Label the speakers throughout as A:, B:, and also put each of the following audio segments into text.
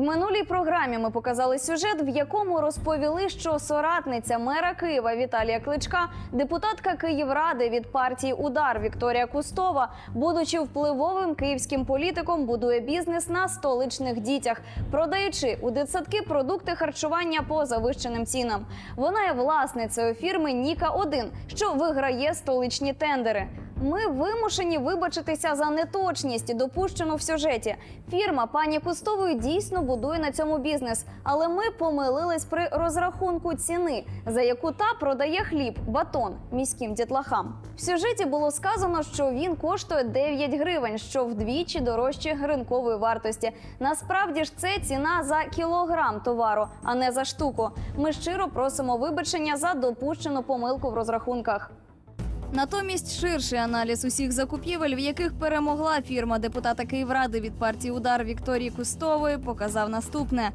A: Минулій програмі ми показали сюжет, в якому розповіли, що соратниця мера Києва Віталія Кличка, депутатка Київради від партії Удар Вікторія Кустова, будучи впливовим київським політиком, будує бізнес на столичних дітях, продаючи у дитсадки продукти харчування по завищеним цінам. Вона є власницею фірми Ніка 1 що виграє столичні тендери. Ми вимушені вибачитися за неточність, допущену в сюжеті. Фірма пані Кустової дійсно будує на цьому бізнес, але ми помилились при розрахунку ціни, за яку та продає хліб, батон міським дітлахам. В сюжеті було сказано, що він коштує 9 гривень, що вдвічі дорожче ринкової вартості. Насправді ж це ціна за кілограм товару, а не за штуку. Ми щиро просимо вибачення за допущену помилку в розрахунках. Натомість ширший аналіз усіх закупівель, в яких перемогла фірма депутата Київради від партії Удар Вікторії Кустової, показав наступне.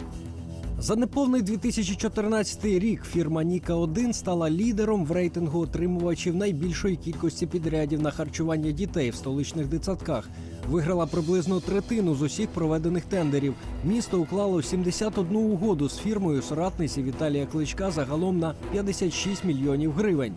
B: За неповний 2014 рік фірма Ніка 1 стала лідером в рейтингу отримувачів найбільшої кількості підрядів на харчування дітей в столичних дитсадках. Виграла приблизно третину з усіх проведених тендерів. Місто уклало 71 угоду з фірмою соратниці Віталія Кличка загалом на 56 мільйонів гривень.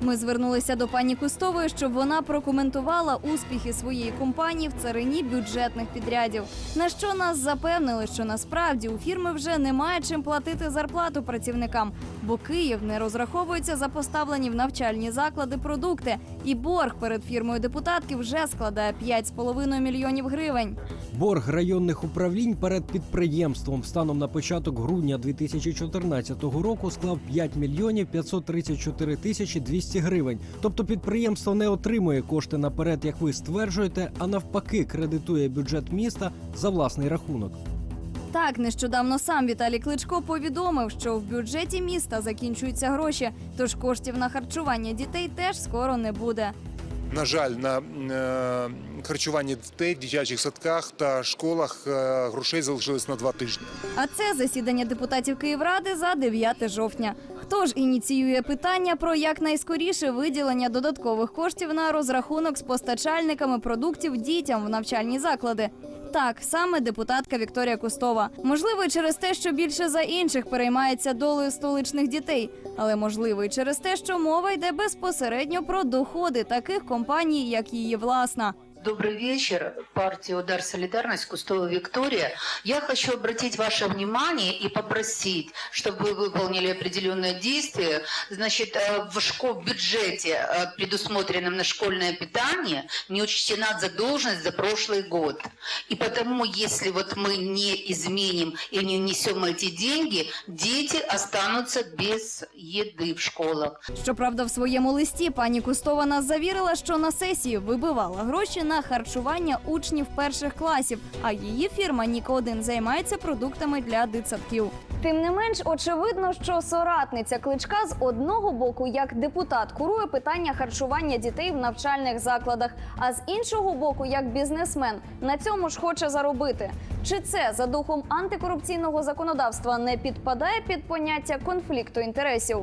A: Ми звернулися до пані Кустової, щоб вона прокоментувала успіхи своєї компанії в царині бюджетних підрядів. На що нас запевнили, що насправді у фірми вже немає чим платити зарплату працівникам, бо Київ не розраховується за поставлені в навчальні заклади продукти, і борг перед фірмою депутатки вже складає 5,5 мільйонів гривень.
B: Борг районних управлінь перед підприємством станом на початок грудня 2014 року склав 5 мільйонів 534 тисячі 200 гривень. Тобто підприємство не отримує кошти наперед, як ви стверджуєте, а навпаки кредитує бюджет міста за власний рахунок.
A: Так, нещодавно сам Віталій Кличко повідомив, що в бюджеті міста закінчуються гроші, тож коштів на харчування дітей теж скоро не буде.
C: На жаль, на е, харчування дітей в дитячих садках та школах е, грошей залишилось на два тижні.
A: А це засідання депутатів Київради за 9 жовтня. Хто ж ініціює питання про якнайскоріше виділення додаткових коштів на розрахунок з постачальниками продуктів дітям в навчальні заклади? Так, саме депутатка Вікторія Кустова. Можливо, через те, що більше за інших переймається долею столичних дітей, але можливо, і через те, що мова йде безпосередньо про доходи таких компаній, як її власна.
D: Добрый вечер, партия «Удар Солидарность», Кустова Виктория. Я хочу обратить ваше внимание и попросить, чтобы вы выполнили определенные действия. Значит, э, в, школ, в бюджете, э, предусмотренном на школьное питание, не учтена задолженность за прошлый год. И потому, если вот мы не изменим и не внесем эти деньги, дети останутся без еды в школах.
A: Щоправда, в своєму листі пані Кустова нас завірила, що на сесії вибивала гроші на харчування учнів перших класів, а її фірма 1 займається продуктами для дитсадків. Тим не менш, очевидно, що соратниця кличка з одного боку, як депутат, курує питання харчування дітей в навчальних закладах, а з іншого боку, як бізнесмен, на цьому ж хоче заробити. Чи це за духом антикорупційного законодавства не підпадає під поняття конфлікту інтересів?